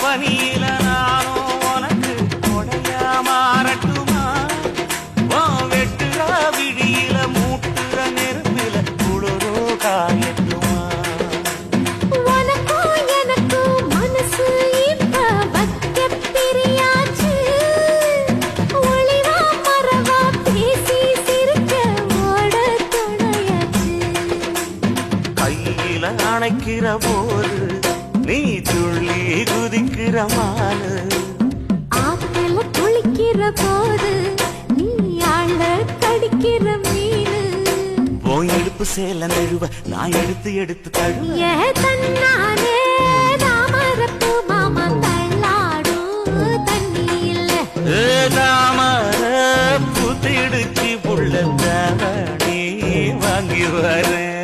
பனியில நானும் உனக்கு கொடையா மாறட்டுமா? உன் வெட்டுற விடியில மூட்டுற நெருப்பில குளிரோ காயட்டுமா? அணைக்கிற போது நீ துள்ளி குதிக்கிற மானு. ஆத்துல குளிக்கிற போது நீ ஆள கடிக்கிற மீனு. உன் இடுப்பு சேல நழுவ நான் எடுத்து எடுத்து தழுவ. தன்னானே தாமரப்பு மாமா தள்ளாடும் தண்ணி இல்ல தாமர புத்திடுச்சு புள்ள தாவணி வாங்கி வரேன்.